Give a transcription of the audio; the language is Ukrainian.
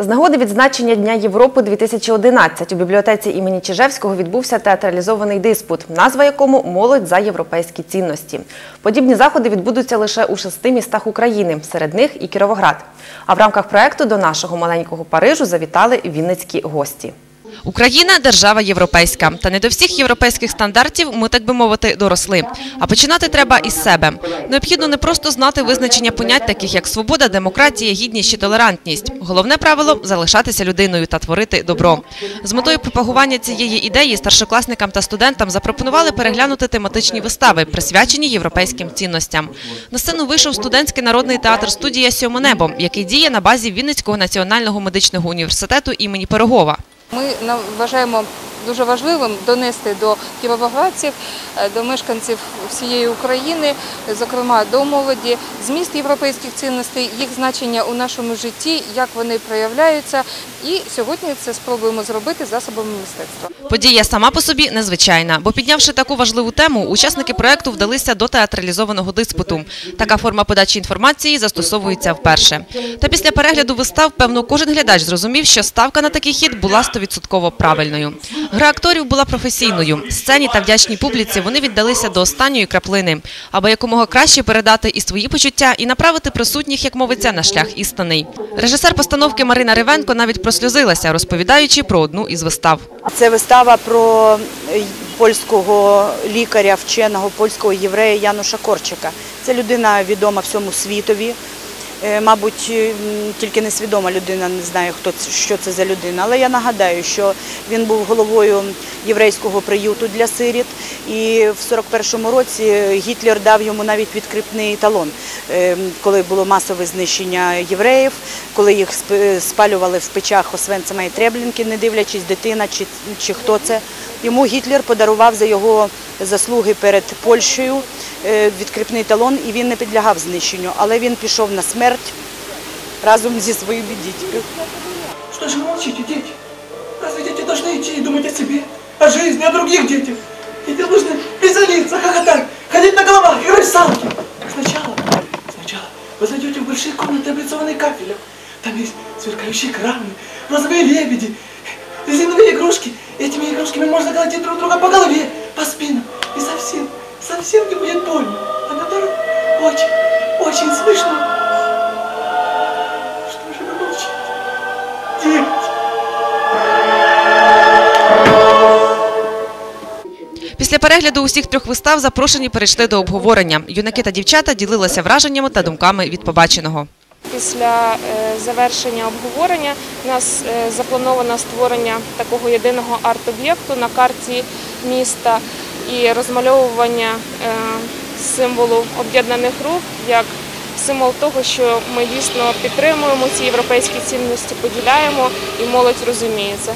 З нагоди відзначення Дня Європи 2011 у бібліотеці імені Чижевського відбувся театралізований диспут, назва якому Молодь за європейські цінності. Подібні заходи відбудуться лише у шести містах України, серед них і Кіровоград. А в рамках проекту до нашого маленького Парижу завітали вінницькі гості. Україна держава європейська, та не до всіх європейських стандартів ми, так би мовити, доросли. А починати треба із себе. Необхідно не просто знати визначення понять, таких як свобода, демократія, гідність чи толерантність. Головне правило залишатися людиною та творити добро. З метою пропагування цієї ідеї старшокласникам та студентам запропонували переглянути тематичні вистави, присвячені європейським цінностям. На сцену вийшов студентський народний театр студія Сьоме небо, який діє на базі Вінницького національного медичного університету імені Пирогова. Ми вважаємо дуже важливим донести до кіровоградців, е, до мешканців всієї України, зокрема до молоді, зміст європейських цінностей, їх значення у нашому житті, як вони проявляються. І сьогодні це спробуємо зробити засобами мистецтва. Подія сама по собі незвичайна, бо піднявши таку важливу тему, учасники проекту вдалися до театралізованого диспуту. Така форма подачі інформації застосовується вперше. Та після перегляду вистав, певно, кожен глядач зрозумів, що ставка на такий хід була стовідсотково правильною. Гра акторів була професійною. Сцені та вдячній публіці вони віддалися до останньої краплини, аби якомога краще передати і свої почуття, і направити присутніх, як мовиться, на шлях істинний. Режисер постановки Марина Ривенко навіть просльозилася, розповідаючи про одну із вистав. Це вистава про е, польського лікаря, вченого польського єврея Януша Корчика. Це людина відома всьому світові. Е, Мабуть, м, тільки несвідома людина не знає, хто що це за людина. Але я нагадаю, що він був головою єврейського приюту для сиріт, і в 41-му році Гітлер дав йому навіть відкріпний талон, е, коли було масове знищення євреїв, коли їх спалювали в печах Освенцима і Треблінки, не дивлячись, дитина чи, чи хто це. Йому Гітлер подарував за його заслуги перед Польщею е, відкріпний талон, і він не підлягав знищенню, але він пішов на смерть разом зі своїми дітьми. Что же вы молчите, дети? Разве дети должны идти и думать о себе, о жизни, о других детях? Дети должны веселиться, хохотать, ходить на головах, играть в салки. Сначала, сначала вы зайдете в большие комнаты, облицованные кафелем. Там есть сверкающие краны, розовые лебеди, резиновые игрушки. Этими игрушками можно колотить друг друга по голове, по спинам. И совсем, совсем не будет больно. А наоборот, очень, очень смешно. Что же вы молчите? Дети. Після перегляду усіх трьох вистав запрошені перейшли до обговорення. Юнаки та дівчата ділилися враженнями та думками від побаченого. Після е, завершення обговорення у нас е, заплановано створення такого єдиного арт-об'єкту на карті міста і розмальовування е, символу об'єднаних рук як символ того, що ми дійсно підтримуємо ці європейські цінності, поділяємо і молодь розуміє це.